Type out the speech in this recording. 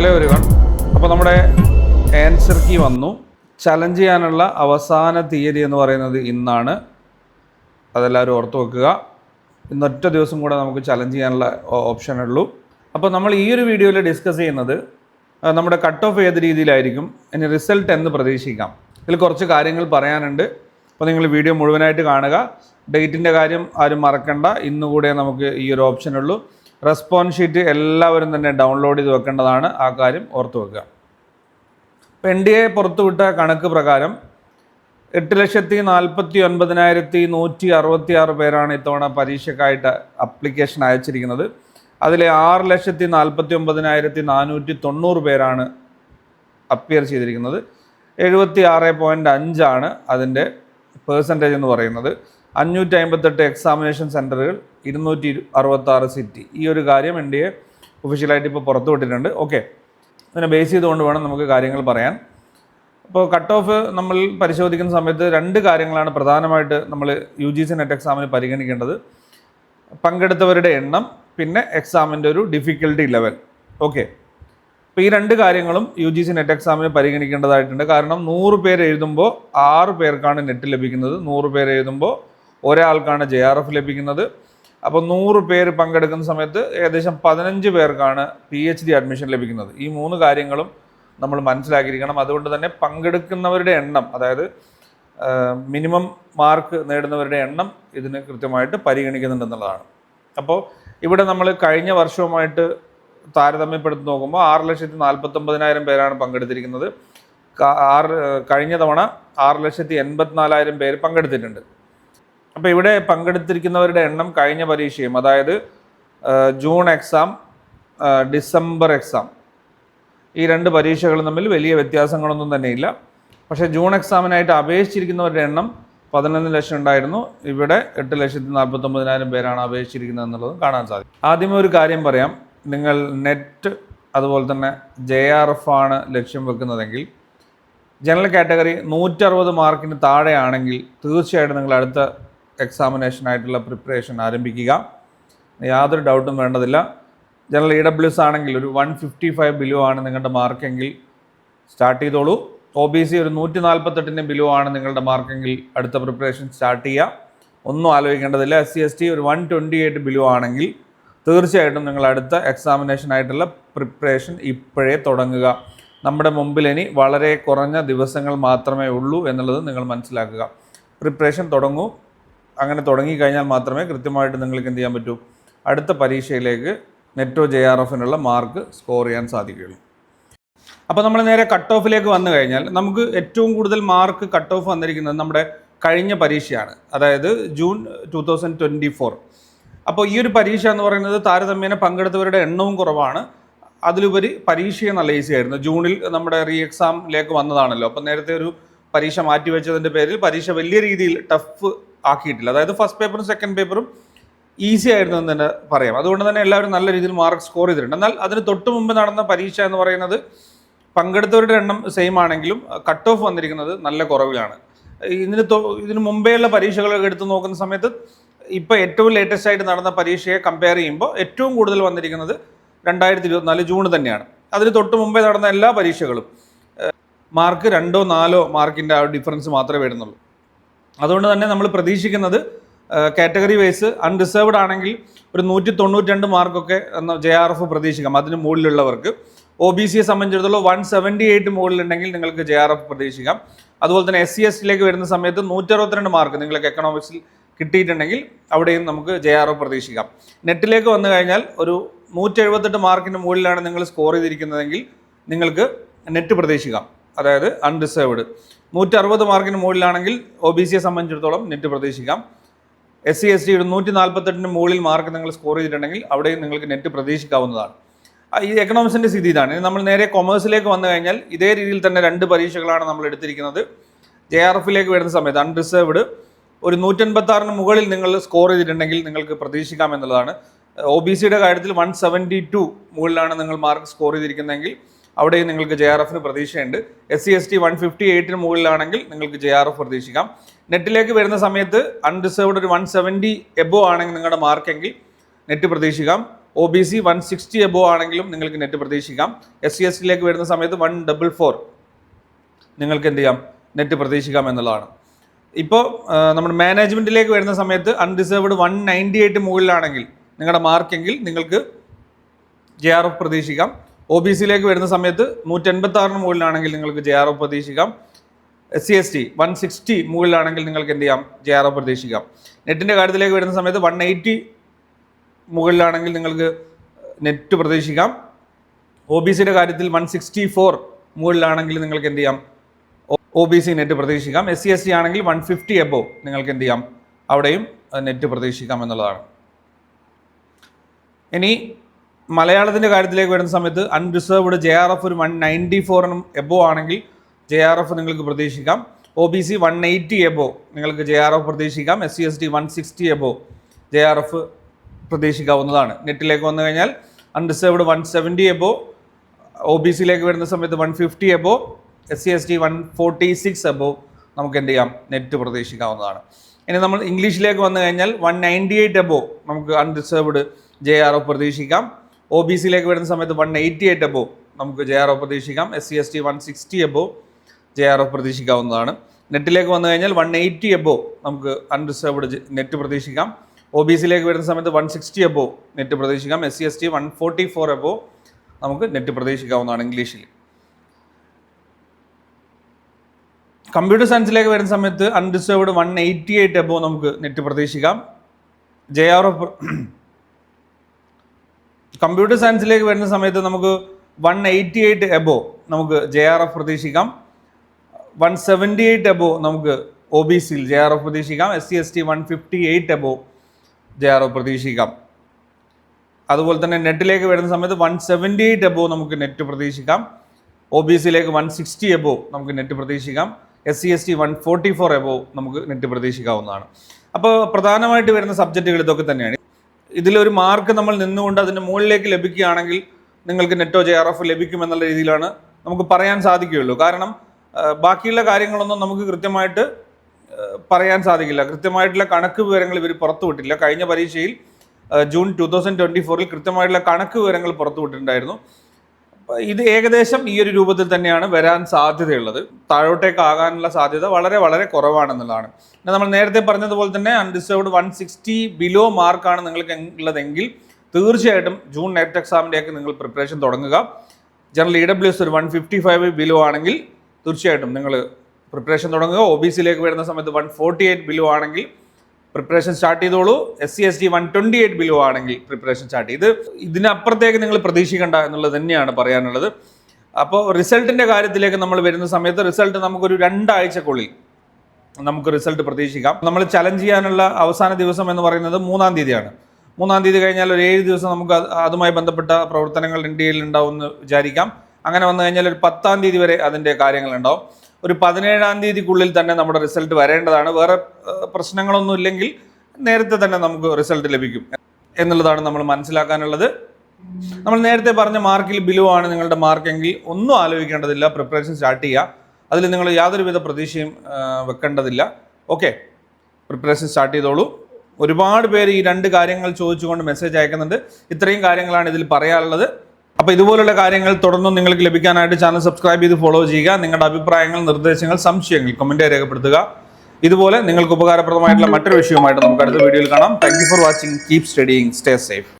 Hello ഒരുവൺ അപ്പോൾ നമ്മുടെ answer key വന്നു. ചലഞ്ച് ചെയ്യാനുള്ള അവസാന തീയതി എന്ന് പറയുന്നത് ഇന്നാണ്. അതെല്ലാവരും ഓർത്ത് വെക്കുക. ഇന്നൊറ്റ ദിവസം കൂടെ നമുക്ക് ചലഞ്ച് ചെയ്യാനുള്ള ഓപ്ഷൻ ഉള്ളൂ അപ്പോൾ നമ്മൾ ഈ ഒരു വീഡിയോയിൽ ഡിസ്കസ് ചെയ്യുന്നത് നമ്മുടെ കട്ട് ഓഫ് ഏത് രീതിയിലായിരിക്കും ഇനി റിസൾട്ട് എന്ന് പ്രതീക്ഷിക്കാം. ഇതിൽ കുറച്ച് കാര്യങ്ങൾ പറയാനുണ്ട്. അപ്പോൾ നിങ്ങൾ വീഡിയോ മുഴുവനായിട്ട് കാണുക. ഡേറ്റിന്റെ കാര്യം ആരും മറക്കണ്ട. ഇന്നുകൂടെ നമുക്ക് ഈ ഒരു ഓപ്ഷൻ ഉള്ളൂ. റെസ്പോൺസ് ഷീറ്റ് എല്ലാവരും തന്നെ ഡൗൺലോഡ് ചെയ്ത് വെക്കേണ്ടതാണ്. ആ കാര്യം ഓർത്ത് വെക്കുക. ഇപ്പം എൻ ഡി എ പുറത്തുവിട്ട കണക്ക് പ്രകാരം എട്ട് ലക്ഷത്തി നാൽപ്പത്തി ഒൻപതിനായിരത്തി നൂറ്റി അറുപത്തി ആറ് പേരാണ് ഇത്തവണ പരീക്ഷക്കായിട്ട് അപ്ലിക്കേഷൻ അയച്ചിരിക്കുന്നത്. അതിലെ ആറ് ലക്ഷത്തി നാൽപ്പത്തി ഒമ്പതിനായിരത്തി നാനൂറ്റി തൊണ്ണൂറ് പേരാണ് അപ്പിയർ ചെയ്തിരിക്കുന്നത്. എഴുപത്തി ആറ് പോയിന്റ് അഞ്ചാണ് അതിന്റെ പേഴ്സന്റേജ് എന്ന് പറയുന്നത്. അഞ്ഞൂറ്റി അമ്പത്തെട്ട് എക്സാമിനേഷൻ സെന്ററുകൾ ഇരുന്നൂറ്റി അറുപത്താറ് സിറ്റി ഈ ഒരു കാര്യം എൻ ഡി എ ഒഫീഷ്യലായിട്ട് ഇപ്പോൾ പുറത്തു വിട്ടിട്ടുണ്ട്. ഓക്കെ അതിനെ ബേസ് ചെയ്തുകൊണ്ട് വേണം നമുക്ക് കാര്യങ്ങൾ പറയാൻ. അപ്പോൾ കട്ട് ഓഫ് നമ്മൾ പരിശോധിക്കുന്ന സമയത്ത് രണ്ട് കാര്യങ്ങളാണ് പ്രധാനമായിട്ട് നമ്മൾ യു ജി സി നെറ്റ് എക്സാമിന് പരിഗണിക്കേണ്ടത്. പങ്കെടുത്തവരുടെ എണ്ണം പിന്നെ എക്സാമിന്റെ ഒരു ഡിഫിക്കൽട്ടി ലെവൽ ഓക്കെ അപ്പോൾ ഈ രണ്ട് കാര്യങ്ങളും യു ജി സി നെറ്റ് എക്സാമിന് പരിഗണിക്കേണ്ടതായിട്ടുണ്ട്. കാരണം നൂറ് പേര് എഴുതുമ്പോൾ ആറ് പേർക്കാണ് നെറ്റ് ലഭിക്കുന്നത്. നൂറ് പേര് എഴുതുമ്പോൾ ഒരാൾക്കാണ് ജെ ആർ എഫ് ലഭിക്കുന്നത്. അപ്പോൾ നൂറ് പേര് പങ്കെടുക്കുന്ന സമയത്ത് ഏകദേശം പതിനഞ്ച് പേർക്കാണ് പി എച്ച് ഡി അഡ്മിഷൻ ലഭിക്കുന്നത്. ഈ മൂന്ന് കാര്യങ്ങളും നമ്മൾ മനസ്സിലാക്കിയിരിക്കണം. അതുകൊണ്ട് തന്നെ പങ്കെടുക്കുന്നവരുടെ എണ്ണം അതായത് മിനിമം മാർക്ക് നേടുന്നവരുടെ എണ്ണം ഇതിന് കൃത്യമായിട്ട് പരിഗണിക്കുന്നുണ്ടെന്നുള്ളതാണ്. അപ്പോൾ ഇവിടെ നമ്മൾ കഴിഞ്ഞ വർഷവുമായിട്ട് താരതമ്യപ്പെടുത്തി നോക്കുമ്പോൾ ആറ് ലക്ഷത്തി നാൽപ്പത്തൊമ്പതിനായിരം പേരാണ് പങ്കെടുത്തിരിക്കുന്നത്. ആറ് കഴിഞ്ഞ തവണ ആറ് ലക്ഷത്തി എൺപത്തിനാലായിരം പേര് പങ്കെടുത്തിട്ടുണ്ട്. അപ്പോൾ ഇവിടെ പങ്കെടുത്തിരിക്കുന്നവരുടെ എണ്ണം കഴിഞ്ഞ പരീക്ഷയും അതായത് ജൂൺ എക്സാം ഡിസംബർ എക്സാം ഈ രണ്ട് പരീക്ഷകളും തമ്മിൽ വലിയ വ്യത്യാസങ്ങളൊന്നും തന്നെയില്ല. പക്ഷേ ജൂൺ എക്സാമിനായിട്ട് അപേക്ഷിച്ചിരിക്കുന്നവരുടെ എണ്ണം പതിനൊന്ന് ലക്ഷം ഉണ്ടായിരുന്നു. ഇവിടെ എട്ട് ലക്ഷത്തി നാൽപ്പത്തൊമ്പതിനായിരം പേരാണ് അപേക്ഷിച്ചിരിക്കുന്നത് എന്നുള്ളതും കാണാൻ സാധിക്കും. ആദ്യമേ ഒരു കാര്യം പറയാം. നിങ്ങൾ നെറ്റ് അതുപോലെ തന്നെ ജെ ആർ എഫ് ആണ് ലക്ഷ്യം വെക്കുന്നതെങ്കിൽ ജനറൽ കാറ്റഗറി നൂറ്ററുപത് മാർക്കിന് താഴെയാണെങ്കിൽ തീർച്ചയായിട്ടും നിങ്ങൾ അടുത്ത എക്സാമിനേഷനായിട്ടുള്ള പ്രിപ്പറേഷൻ ആരംഭിക്കുക. യാതൊരു ഡൗട്ടും വേണ്ടതില്ല. ജനറൽ ഇ ഡബ്ല്യു എസ് ആണെങ്കിൽ ഒരു വൺ ഫിഫ്റ്റി ഫൈവ് ബിലോ ആണ് നിങ്ങളുടെ മാർക്കെങ്കിൽ സ്റ്റാർട്ട് ചെയ്തോളൂ. ഒ ബി സി ഒരു നൂറ്റി നാൽപ്പത്തെട്ടിന്റെ ബിലോ ആണ് നിങ്ങളുടെ മാർക്കെങ്കിൽ അടുത്ത പ്രിപ്പറേഷൻ സ്റ്റാർട്ട് ചെയ്യുക. ഒന്നും ആലോചിക്കേണ്ടതില്ല. എസ് സി എസ് ടി ഒരു വൺ ട്വന്റി എയ്റ്റ് ബിലോ ആണെങ്കിൽ തീർച്ചയായിട്ടും നിങ്ങൾ അടുത്ത എക്സാമിനേഷനായിട്ടുള്ള പ്രിപ്പറേഷൻ ഇപ്പോഴേ തുടങ്ങുക. നമ്മുടെ മുമ്പിൽ ഇനി വളരെ കുറഞ്ഞ ദിവസങ്ങൾ മാത്രമേ ഉള്ളൂ എന്നുള്ളത് നിങ്ങൾ മനസ്സിലാക്കുക. പ്രിപ്പറേഷൻ തുടങ്ങൂ. അങ്ങനെ തുടങ്ങിക്കഴിഞ്ഞാൽ മാത്രമേ കൃത്യമായിട്ട് നിങ്ങൾക്ക് എന്ത് ചെയ്യാൻ പറ്റൂ? അടുത്ത പരീക്ഷയിലേക്ക് നെറ്റോ ജെ ആർ എഫിനുള്ള മാർക്ക് സ്കോർ ചെയ്യാൻ സാധിക്കുകയുള്ളൂ. അപ്പോൾ നമ്മൾ നേരെ കട്ട് ഓഫിലേക്ക് വന്നു കഴിഞ്ഞാൽ നമുക്ക് ഏറ്റവും കൂടുതൽ മാർക്ക് കട്ട് ഓഫ് വന്നിരിക്കുന്നത് നമ്മുടെ കഴിഞ്ഞ പരീക്ഷയാണ്. അതായത് June two thousand twenty four അപ്പോൾ ഈ ഒരു പരീക്ഷ എന്ന് പറയുന്നത് താരതമ്യേന പങ്കെടുത്തവരുടെ എണ്ണവും കുറവാണ്. അതിലുപരി പരീക്ഷയെ നല്ല ഈസി ആയിരുന്നു. ജൂണിൽ നമ്മുടെ റീ എക്സാമിലേക്ക് വന്നതാണല്ലോ. അപ്പോൾ നേരത്തെ ഒരു പരീക്ഷ മാറ്റിവെച്ചതിന്റെ പേരിൽ പരീക്ഷ വലിയ രീതിയിൽ ടഫ് ആക്കിയിട്ടില്ല. അതായത് ഫസ്റ്റ് പേപ്പറും സെക്കൻഡ് പേപ്പറും ഈസി ആയിരുന്നു എന്ന് തന്നെ പറയാം. അതുകൊണ്ട് തന്നെ എല്ലാവരും നല്ല രീതിയിൽ മാർക്ക് സ്കോർ ചെയ്തിട്ടുണ്ട്. എന്നാൽ അതിന് തൊട്ട് മുമ്പ് നടന്ന പരീക്ഷ എന്ന് പറയുന്നത് പങ്കെടുത്തവരുടെ എണ്ണം സെയിം ആണെങ്കിലും കട്ട് ഓഫ് വന്നിരിക്കുന്നത് നല്ല കുറവിലാണ്. ഇതിന് ഇതിന് മുമ്പേയുള്ള പരീക്ഷകളൊക്കെ എടുത്ത് നോക്കുന്ന സമയത്ത് ഇപ്പോൾ ഏറ്റവും ലേറ്റസ്റ്റ് ആയിട്ട് നടന്ന പരീക്ഷയെ കമ്പയർ ചെയ്യുമ്പോൾ ഏറ്റവും കൂടുതൽ വന്നിരിക്കുന്നത് രണ്ടായിരത്തി ഇരുപത്തിനാല് ജൂൺ തന്നെയാണ്. അതിന് തൊട്ട് മുമ്പേ നടന്ന എല്ലാ പരീക്ഷകളും മാർക്ക് രണ്ടോ നാലോ മാർക്കിന്റെ ആ ഡിഫറൻസ് മാത്രമേ വരുന്നുള്ളൂ. അതുകൊണ്ട് തന്നെ നമ്മൾ പ്രതീക്ഷിക്കുന്നത് കാറ്റഗറി വൈസ് അൺറിസർവ്ഡ് ആണെങ്കിൽ ഒരു നൂറ്റി തൊണ്ണൂറ്റി രണ്ട് മാർക്കൊക്കെ ജെ ആർ എഫ് പ്രതീക്ഷിക്കാം. അതിന് മുകളിലുള്ളവർക്ക്. ഒ ബി സിയെ സംബന്ധിച്ചിടത്തോളം വൺ സെവന്റി എയ്റ്റ് മുകളിലുണ്ടെങ്കിൽ നിങ്ങൾക്ക് ജെ ആർ എഫ് പ്രതീക്ഷിക്കാം. അതുപോലെ തന്നെ എസ് സി എസ് ടിയിലേക്ക് വരുന്ന സമയത്ത് നൂറ്ററുപത്തിരണ്ട് മാർക്ക് നിങ്ങൾക്ക് എക്കണോമിക്സിൽ കിട്ടിയിട്ടുണ്ടെങ്കിൽ അവിടെയും നമുക്ക് ജെ ആർ എഫ് പ്രതീക്ഷിക്കാം. നെറ്റിലേക്ക് വന്നു കഴിഞ്ഞാൽ ഒരു നൂറ്റി എഴുപത്തെട്ട് മാർക്കിന് മുകളിലാണ് നിങ്ങൾ സ്കോർ ചെയ്തിരിക്കുന്നതെങ്കിൽ നിങ്ങൾക്ക് നെറ്റ് പ്രതീക്ഷിക്കാം. അതായത് അൺറിസർവ്ഡ് നൂറ്റി അറുപത് മാർക്കിന് മുകളിലാണെങ്കിൽ ഒ ബി സിയെ സംബന്ധിച്ചിടത്തോളം നെറ്റ് പ്രതീക്ഷിക്കാം. എസ് സി എസ് ടിയുടെ നൂറ്റി നാൽപ്പത്തെട്ടിന് മുകളിൽ മാർക്ക് നിങ്ങൾ സ്കോർ ചെയ്തിട്ടുണ്ടെങ്കിൽ അവിടെയും നിങ്ങൾക്ക് നെറ്റ് പ്രതീക്ഷിക്കാവുന്നതാണ്. ഈ എക്കണോമിക്സിന്റെ സ്ഥിതി ഇതാണ്. നമ്മൾ നേരെ കൊമേഴ്സിലേക്ക് വന്നു കഴിഞ്ഞാൽ ഇതേ രീതിയിൽ തന്നെ രണ്ട് പരീക്ഷകളാണ് നമ്മൾ എടുത്തിരിക്കുന്നത്. ജെ ആർ എഫിലേക്ക് വരുന്ന സമയത്ത് അൺറിസർവ്ഡ് ഒരു നൂറ്റൻപത്താറിന് മുകളിൽ നിങ്ങൾ സ്കോർ ചെയ്തിട്ടുണ്ടെങ്കിൽ നിങ്ങൾക്ക് പ്രതീക്ഷിക്കാം എന്നുള്ളതാണ്. ഒ ബി സിയുടെ കാര്യത്തിൽ വൺ സെവന്റി ടു മുകളിലാണ് നിങ്ങൾ മാർക്ക് സ്കോർ ചെയ്തിരിക്കുന്നതെങ്കിൽ അവിടെയും നിങ്ങൾക്ക് ജെ ആർ എഫിന് പ്രതീക്ഷയുണ്ട്. S C S T one fifty എയ്റ്റിന് മുകളിലാണെങ്കിൽ നിങ്ങൾക്ക് ജെ ആർ എഫ് പ്രതീക്ഷിക്കാം. നെറ്റിലേക്ക് വരുന്ന സമയത്ത് അൺറിസർവ്ഡ് ഒരു വൺ സെവന്റി എബോ ആണെങ്കിൽ നിങ്ങളുടെ മാർക്കെങ്കിൽ നെറ്റ് പ്രതീക്ഷിക്കാം. O B C one sixty above ആണെങ്കിലും നിങ്ങൾക്ക് നെറ്റ് പ്രതീക്ഷിക്കാം. എസ് സി എസ് ടിയിലേക്ക് വരുന്ന സമയത്ത് വൺ ഡബിൾ ഫോർ നിങ്ങൾക്ക് എന്ത് ചെയ്യാം? നെറ്റ് പ്രതീക്ഷിക്കാം എന്നുള്ളതാണ്. ഇപ്പോൾ നമ്മുടെ മാനേജ്മെന്റിലേക്ക് വരുന്ന സമയത്ത് അൺറിസർവ്ഡ് വൺ നയന്റി എയ്റ്റ് മുകളിലാണെങ്കിൽ നിങ്ങളുടെ മാർക്കെങ്കിൽ നിങ്ങൾക്ക് ജെ ആർ എഫ് പ്രതീക്ഷിക്കാം. ഒ ബി സിയിലേക്ക് വരുന്ന സമയത്ത് നൂറ്റൻപത്തി ആറിന് മുകളിലാണെങ്കിൽ നിങ്ങൾക്ക് ജെ ആർ ഒ പ്രതീക്ഷിക്കാം. S C S T one sixty മുകളിലാണെങ്കിൽ നിങ്ങൾക്ക് എന്ത് ചെയ്യാം? ജെ ആർ ഒ പ്രതീക്ഷിക്കാം. നെറ്റിന്റെ കാര്യത്തിലേക്ക് വരുന്ന സമയത്ത് വൺ എയ്റ്റി മുകളിലാണെങ്കിൽ നിങ്ങൾക്ക് നെറ്റ് പ്രതീക്ഷിക്കാം. ഒ ബി സിയുടെ കാര്യത്തിൽ വൺ സിക്സ്റ്റി ഫോർ മുകളിലാണെങ്കിൽ നിങ്ങൾക്ക് എന്ത് ചെയ്യാം? ഒ ബി സി നെറ്റ് പ്രതീക്ഷിക്കാം. എസ് സി എസ് ടി ആണെങ്കിൽ വൺ ഫിഫ്റ്റി എബോ നിങ്ങൾക്ക് എന്ത് ചെയ്യാം? അവിടെയും നെറ്റ് പ്രതീക്ഷിക്കാം എന്നുള്ളതാണ്. ഇനി മലയാളത്തിന്റെ കാര്യത്തിലേക്ക് വരുന്ന സമയത്ത് അൺറിസർവ്ഡ് ജെ ആർ എഫ് ഒരു വൺ നയന്റി ഫോറിനും എബോ ആണെങ്കിൽ ജെ ആർ എഫ് നിങ്ങൾക്ക് പ്രതീക്ഷിക്കാം. O B C one eighty above നിങ്ങൾക്ക് ജെ ആർ എഫ് പ്രതീക്ഷിക്കാം. S C S T one sixty above J R F പ്രതീക്ഷിക്കാവുന്നതാണ്. നെറ്റിലേക്ക് വന്നു കഴിഞ്ഞാൽ unreserved one seventy above O B സിയിലേക്ക് വരുന്ന സമയത്ത് one fifty above S C S T one forty six above നമുക്ക് എന്ത് ചെയ്യാം? നെറ്റ് പ്രതീക്ഷിക്കാവുന്നതാണ്. ഇനി നമ്മൾ ഇംഗ്ലീഷിലേക്ക് വന്നു കഴിഞ്ഞാൽ വൺ നയന്റി എയ്റ്റ് എബോ നമുക്ക് അൺറിസർവ്ഡ് ജെ ആർ എഫ് പ്രതീക്ഷിക്കാം. ഒ ബി സിയിലേക്ക് വരുന്ന സമയത്ത് വൺ എയ്റ്റി എയ്റ്റ് എബോ നമുക്ക് ജെ ആർ ഒ പ്രതീക്ഷിക്കാം. S C S T one sixty above J R O പ്രതീക്ഷിക്കാവുന്നതാണ്. നെറ്റിലേക്ക് വന്നു കഴിഞ്ഞാൽ വൺ എയ്റ്റി എബോ നമുക്ക് അൺറിസർവ്ഡ് നെറ്റ് പ്രതീക്ഷിക്കാം. ഒ ബി സിയിലേക്ക് വരുന്ന സമയത്ത് വൺ സിക്സ്റ്റി എബോ നെറ്റ് പ്രതീക്ഷിക്കാം. S C S T one forty four above നമുക്ക് നെറ്റ് പ്രതീക്ഷിക്കാവുന്നതാണ് ഇംഗ്ലീഷിൽ. കമ്പ്യൂട്ടർ സയൻസിലേക്ക് വരുന്ന സമയത്ത് unreserved one eighty eight above നമുക്ക് നെറ്റ് പ്രതീക്ഷിക്കാം. ജെ ആർ എഫ് കമ്പ്യൂട്ടർ സയൻസിലേക്ക് വരുന്ന സമയത്ത് നമുക്ക് വൺ എയ്റ്റി എയ്റ്റ് എബോ നമുക്ക് ജെ ആർ എഫ് പ്രതീക്ഷിക്കാം. വൺ സെവന്റി എയ്റ്റ് എബോ നമുക്ക് ഒ ബി സിയിൽ ജെ ആർ എഫ് പ്രതീക്ഷിക്കാം. S C S T one fifty eight above J R F പ്രതീക്ഷിക്കാം. അതുപോലെ തന്നെ നെറ്റിലേക്ക് വരുന്ന സമയത്ത് വൺ സെവന്റി എയ്റ്റ് എബോ നമുക്ക് നെറ്റ് പ്രതീക്ഷിക്കാം. ഒ ബി സിയിലേക്ക് വൺ സിക്സ്റ്റി എബോ നമുക്ക് നെറ്റ് പ്രതീക്ഷിക്കാം. S C S T one forty four above നമുക്ക് നെറ്റ് പ്രതീക്ഷിക്കാവുന്നതാണ്. അപ്പോൾ പ്രധാനമായിട്ട് വരുന്ന സബ്ജക്റ്റുകൾ ഇതൊക്കെ തന്നെയാണ്. ഇതിലൊരു മാർക്ക് നമ്മൾ നിന്നുകൊണ്ട് അതിന്റെ മുകളിലേക്ക് ലഭിക്കുകയാണെങ്കിൽ നിങ്ങൾക്ക് നെറ്റോ ജെ ആർ എഫ് ലഭിക്കുമെന്നുള്ള രീതിയിലാണ് നമുക്ക് പറയാൻ സാധിക്കുകയുള്ളൂ. കാരണം ബാക്കിയുള്ള കാര്യങ്ങളൊന്നും നമുക്ക് കൃത്യമായിട്ട് പറയാൻ സാധിക്കില്ല. കൃത്യമായിട്ടുള്ള കണക്ക് വിവരങ്ങൾ ഇവർ പുറത്തുവിട്ടില്ല കഴിഞ്ഞ പരീക്ഷയിൽ ജൂൺ ടു തൗസൻഡ് ട്വന്റി ഫോറിൽ കൃത്യമായിട്ടുള്ള കണക്ക് വിവരങ്ങൾ പുറത്തുവിട്ടിട്ടുണ്ടായിരുന്നു ഇത് ഏകദേശം ഈ ഒരു രൂപത്തിൽ തന്നെയാണ് വരാൻ സാധ്യതയുള്ളത്. താഴോട്ടേക്ക് ആകാനുള്ള സാധ്യത വളരെ വളരെ കുറവാണെന്നുള്ളതാണ്. പിന്നെ നമ്മൾ നേരത്തെ പറഞ്ഞതുപോലെ തന്നെ അൺഡിസേർവ്ഡ് വൺ സിക്സ്റ്റി ബിലോ മാർക്കാണ് നിങ്ങൾക്ക് ഉള്ളതെങ്കിൽ തീർച്ചയായിട്ടും ജൂൺ നെറ്റ് എക്സാമിന്റെയൊക്കെ നിങ്ങൾ പ്രിപ്പറേഷൻ തുടങ്ങുക. ജനറൽ ഇ ഡബ്ല്യു എസ് ഒരു വൺ ഫിഫ്റ്റി ഫൈവ് ബിലോ ആണെങ്കിൽ തീർച്ചയായിട്ടും നിങ്ങൾ പ്രിപ്പറേഷൻ തുടങ്ങുക. ഒ ബി സിയിലേക്ക് വരുന്ന സമയത്ത് വൺ ഫോർട്ടി എയ്റ്റ് ബിലോ ആണെങ്കിൽ പ്രിപ്പറേഷൻ സ്റ്റാർട്ട് ചെയ്തോളൂ. S C S T one twenty eight below ആണെങ്കിൽ പ്രിപ്പറേഷൻ സ്റ്റാർട്ട് ചെയ്ത്. ഇതിനപ്പുറത്തേക്ക് നിങ്ങൾ പ്രതീക്ഷിക്കേണ്ട എന്നുള്ളത് തന്നെയാണ് പറയാനുള്ളത്. അപ്പോൾ റിസൾട്ടിന്റെ കാര്യത്തിലേക്ക് നമ്മൾ വരുന്ന സമയത്ത് റിസൾട്ട് നമുക്കൊരു രണ്ടാഴ്ചക്കുള്ളിൽ നമുക്ക് റിസൾട്ട് പ്രതീക്ഷിക്കാം. നമ്മൾ ചലഞ്ച് ചെയ്യാനുള്ള അവസാന ദിവസം എന്ന് പറയുന്നത് മൂന്നാം തീയതിയാണ്. മൂന്നാം തീയതി കഴിഞ്ഞാൽ ഒരു ഏഴ് ദിവസം നമുക്ക് അത് അതുമായി ബന്ധപ്പെട്ട പ്രവർത്തനങ്ങൾ ഇന്ത്യയിൽ ഉണ്ടാവും എന്ന് വിചാരിക്കാം. അങ്ങനെ വന്നു കഴിഞ്ഞാൽ ഒരു പത്താം തീയതി വരെ അതിന്റെ കാര്യങ്ങൾ ഉണ്ടാവും. ഒരു പതിനേഴാം തീയതിക്കുള്ളിൽ തന്നെ നമ്മുടെ റിസൾട്ട് വരേണ്ടതാണ്. വേറെ പ്രശ്നങ്ങളൊന്നും ഇല്ലെങ്കിൽ നേരത്തെ തന്നെ നമുക്ക് റിസൾട്ട് ലഭിക്കും എന്നുള്ളതാണ് നമ്മൾ മനസ്സിലാക്കാനുള്ളത്. നമ്മൾ നേരത്തെ പറഞ്ഞ മാർക്കിൽ ബിലോ ആണ് നിങ്ങളുടെ മാർക്കെങ്കിൽ ഒന്നും ആലോചിക്കേണ്ടതില്ല. പ്രിപ്പറേഷൻ സ്റ്റാർട്ട് ചെയ്യുക. അതിൽ നിങ്ങൾ യാതൊരുവിധ പ്രതീക്ഷയും വെക്കേണ്ടതില്ല. ഓക്കെ പ്രിപ്പറേഷൻ സ്റ്റാർട്ട് ചെയ്തോളൂ. ഒരുപാട് പേര് ഈ രണ്ട് കാര്യങ്ങൾ ചോദിച്ചുകൊണ്ട് മെസ്സേജ് അയക്കുന്നുണ്ട്. ഇത്രയും കാര്യങ്ങളാണ് ഇതിൽ പറയാനുള്ളത്. അപ്പോൾ ഇതുപോലുള്ള കാര്യങ്ങൾ തുടർന്നും നിങ്ങൾക്ക് ലഭിക്കാനായിട്ട് ചാനൽ സബ്സ്ക്രൈബ് ചെയ്ത് ഫോളോ ചെയ്യുക. നിങ്ങളുടെ അഭിപ്രായങ്ങൾ നിർദ്ദേശങ്ങൾ സംശയങ്ങൾ കമന്റ് രേഖപ്പെടുത്തുക. ഇതുപോലെ നിങ്ങൾക്ക് ഉപകാരപ്രദമായിട്ടുള്ള മറ്റൊരു വിഷയവുമായിട്ട് നമുക്ക് അടുത്ത വീഡിയോയിൽ കാണാം. Thank for watching keep studying stay safe